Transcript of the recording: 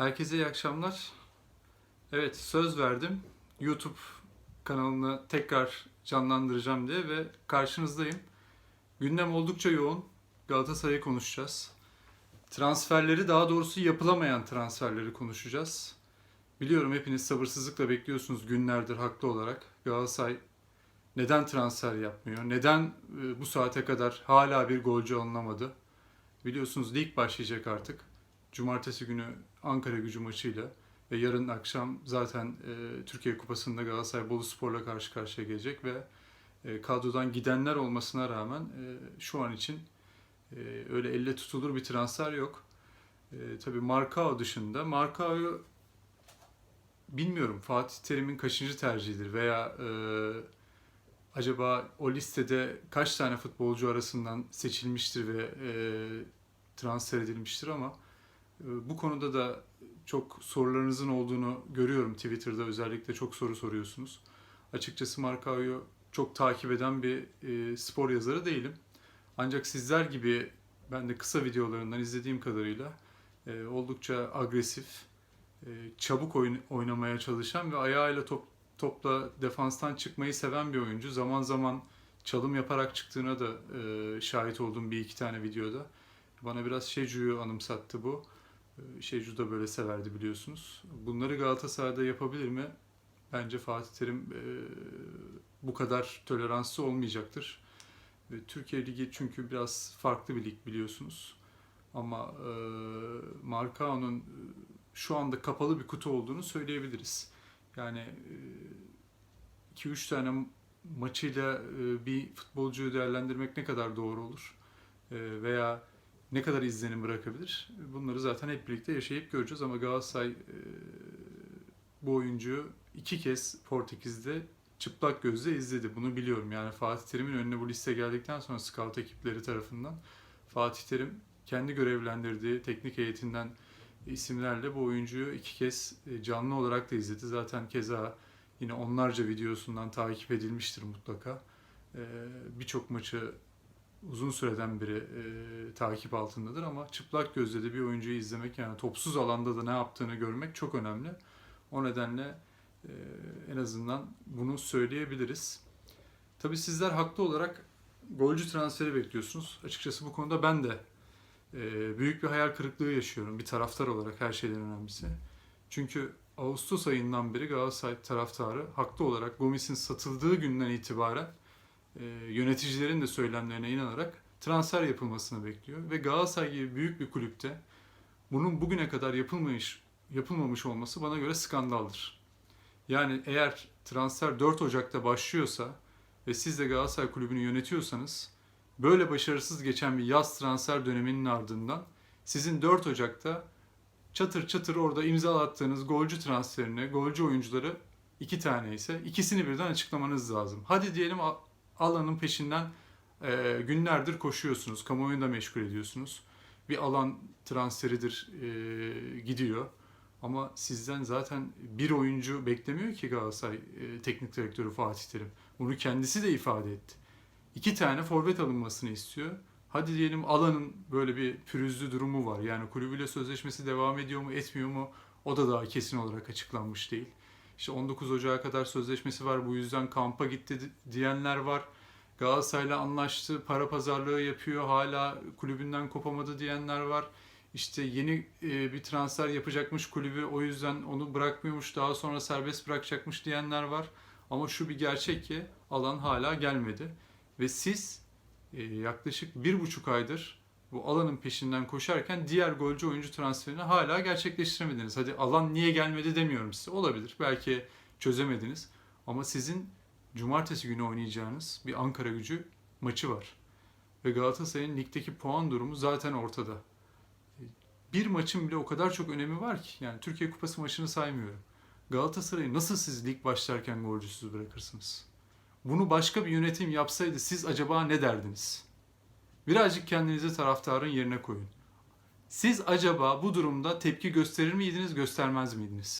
Herkese iyi akşamlar. Evet söz verdim. YouTube kanalını tekrar canlandıracağım diye ve karşınızdayım. Gündem oldukça yoğun. Galatasaray'ı konuşacağız. Transferleri daha doğrusu yapılamayan transferleri konuşacağız. Biliyorum hepiniz sabırsızlıkla bekliyorsunuz günlerdir haklı olarak. Galatasaray neden transfer yapmıyor? Neden e, bu saate kadar hala bir golcü alınamadı? Biliyorsunuz lig başlayacak artık. Cumartesi günü Ankara gücü maçıyla ve yarın akşam zaten e, Türkiye Kupası'nda Galatasaray Bolu Spor'la karşı karşıya gelecek ve e, kadrodan gidenler olmasına rağmen e, şu an için e, öyle elle tutulur bir transfer yok. E, tabii Markao dışında Markao'yu bilmiyorum Fatih Terim'in kaçıncı tercihidir veya e, acaba o listede kaç tane futbolcu arasından seçilmiştir ve e, transfer edilmiştir ama bu konuda da çok sorularınızın olduğunu görüyorum Twitter'da özellikle çok soru soruyorsunuz. Açıkçası Markao'yu çok takip eden bir e, spor yazarı değilim. Ancak sizler gibi ben de kısa videolarından izlediğim kadarıyla e, oldukça agresif, e, çabuk oynamaya çalışan ve ayağıyla top, topla defanstan çıkmayı seven bir oyuncu. Zaman zaman çalım yaparak çıktığına da şahit oldum bir iki tane videoda. Bana biraz Şecu'yu anımsattı bu. E, Şecu da böyle severdi biliyorsunuz. Bunları Galatasaray'da yapabilir mi? Bence Fatih Terim e, bu kadar toleranslı olmayacaktır. E, Türkiye Ligi çünkü biraz farklı bir lig biliyorsunuz. Ama e, Markao'nun e, şu anda kapalı bir kutu olduğunu söyleyebiliriz. Yani 2-3 tane maçıyla e, bir futbolcuyu değerlendirmek ne kadar doğru olur? E, veya ne kadar izlenim bırakabilir? Bunları zaten hep birlikte yaşayıp göreceğiz ama Galatasaray e, bu oyuncuyu iki kez Portekiz'de çıplak gözle izledi. Bunu biliyorum. Yani Fatih Terim'in önüne bu liste geldikten sonra scout ekipleri tarafından Fatih Terim kendi görevlendirdiği teknik heyetinden isimlerle bu oyuncuyu iki kez e, canlı olarak da izledi. Zaten keza yine onlarca videosundan takip edilmiştir mutlaka. E, Birçok maçı uzun süreden beri e, takip altındadır ama çıplak gözle de bir oyuncuyu izlemek yani topsuz alanda da ne yaptığını görmek çok önemli. O nedenle e, en azından bunu söyleyebiliriz. Tabii sizler haklı olarak golcü transferi bekliyorsunuz. Açıkçası bu konuda ben de e, büyük bir hayal kırıklığı yaşıyorum bir taraftar olarak her şeyden önemlisi. Çünkü Ağustos ayından beri Galatasaray taraftarı haklı olarak Gomis'in satıldığı günden itibaren e, yöneticilerin de söylemlerine inanarak transfer yapılmasını bekliyor. Ve Galatasaray gibi büyük bir kulüpte bunun bugüne kadar yapılmamış yapılmamış olması bana göre skandaldır. Yani eğer transfer 4 Ocak'ta başlıyorsa ve siz de Galatasaray Kulübü'nü yönetiyorsanız böyle başarısız geçen bir yaz transfer döneminin ardından sizin 4 Ocak'ta çatır çatır orada imza attığınız golcü transferine, golcü oyuncuları iki tane ise ikisini birden açıklamanız lazım. Hadi diyelim alanın peşinden e, günlerdir koşuyorsunuz, kamuoyunu da meşgul ediyorsunuz. Bir alan transferidir e, gidiyor. Ama sizden zaten bir oyuncu beklemiyor ki Galatasaray e, teknik direktörü Fatih Terim. Bunu kendisi de ifade etti. İki tane forvet alınmasını istiyor. Hadi diyelim alanın böyle bir pürüzlü durumu var. Yani kulübüyle sözleşmesi devam ediyor mu etmiyor mu o da daha kesin olarak açıklanmış değil. İşte 19 Ocağı kadar sözleşmesi var bu yüzden kampa gitti diyenler var. Galatasaray'la anlaştı, para pazarlığı yapıyor, hala kulübünden kopamadı diyenler var. İşte yeni e, bir transfer yapacakmış kulübü o yüzden onu bırakmıyormuş daha sonra serbest bırakacakmış diyenler var. Ama şu bir gerçek ki alan hala gelmedi. Ve siz e, yaklaşık bir buçuk aydır bu alanın peşinden koşarken diğer golcü oyuncu transferini hala gerçekleştiremediniz. Hadi alan niye gelmedi demiyorum size. Olabilir. Belki çözemediniz. Ama sizin cumartesi günü oynayacağınız bir Ankara gücü maçı var. Ve Galatasaray'ın ligdeki puan durumu zaten ortada. Bir maçın bile o kadar çok önemi var ki. Yani Türkiye Kupası maçını saymıyorum. Galatasaray'ı nasıl siz lig başlarken golcüsüz bırakırsınız? Bunu başka bir yönetim yapsaydı siz acaba ne derdiniz? Birazcık kendinizi taraftarın yerine koyun. Siz acaba bu durumda tepki gösterir miydiniz, göstermez miydiniz?